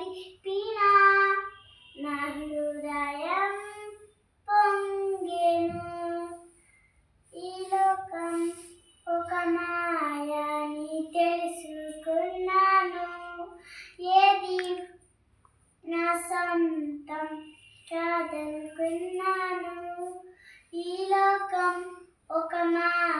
తవిపినా నా పొంగెను. ఈ లోకం తెలుసుకున్నాను. ఏది నా కాదనుకున్నాను. ఈ లోకం ఒక మా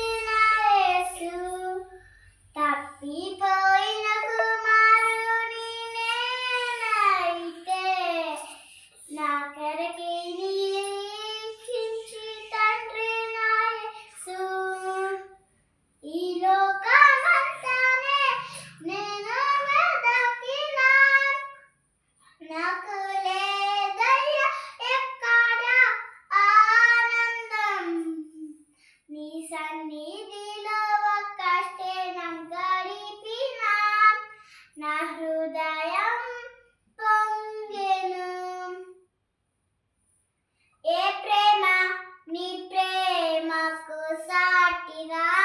감사합니다.